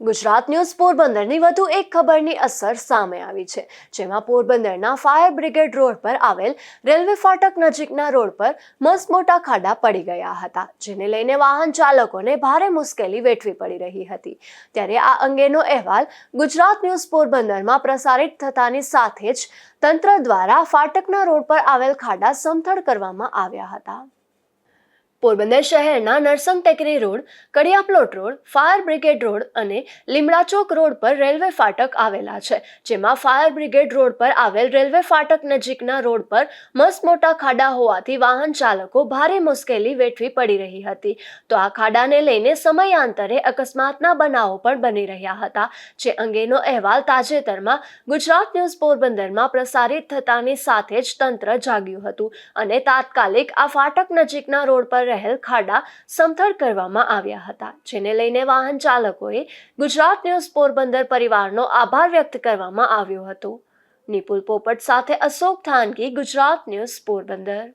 Gujarat news પોરબંદરની વધુ એક ખબરની અસર સામે આવી છે, જેમાં પોરબંદરના ફાયર બ્રિગેડ રોડ પર આવેલ રેલવે ફાટક નજીકના રોડ પર મસ્ત મોટા ખાડા પડી ગયા હતા, જેને લઈને વાહન ચાલકોને ભારે મુશ્કેલી વેઠવી પડી રહી હતી. ત્યારે આ અંગેનો અહેવાલ ગુજરાત ન્યૂઝ પોરબંદરમાં પ્રસારિત થતાની સાથે જ તંત્ર દ્વારા ફાટકના રોડ પર આવેલ ખાડા સમથળ કરવામાં આવ્યા હતા. પોરબંદર શહેરના Narsang Tekri road Kadiya plot road, fire brigade road અને લીમડા ચોક રોડ પર રેલવે ફાટક આવેલા છે. જેમાં ફાયર બ્રિગેડ રોડ પર આવેલ રેલવે ફાટક નજીકના રોડ પર મસ્ત મોટા ખાડા હોવાથી વાહન ચાલકો ભારે મુશ્કેલી વેઠવી પડી રહી હતી. તો આ ખાડાને લઈને સમયાંતરે અકસ્માતના બનાવો પણ બની રહ્યા હતા. જે અંગેનો અહેવાલ તાજેતરમાં ગુજરાત ન્યૂઝ પોરબંદરમાં પ્રસારિત થતાની સાથે જ તંત્ર જાગ્યું હતું અને તાત્કાલિક આ ફાટક નજીકના રોડ પર રહેલ ખાડા સમથળ કરવામાં આવ્યા હતા, જેને લઈને વાહન ચાલકોએ ગુજરાત ન્યૂઝ પોરબંદર પરિવારનો આભાર વ્યક્ત કરવામાં આવ્યો હતો. નિપુલ પોપટ સાથે અશોક થાનગી ગુજરાત ન્યૂઝ પોરબંદર.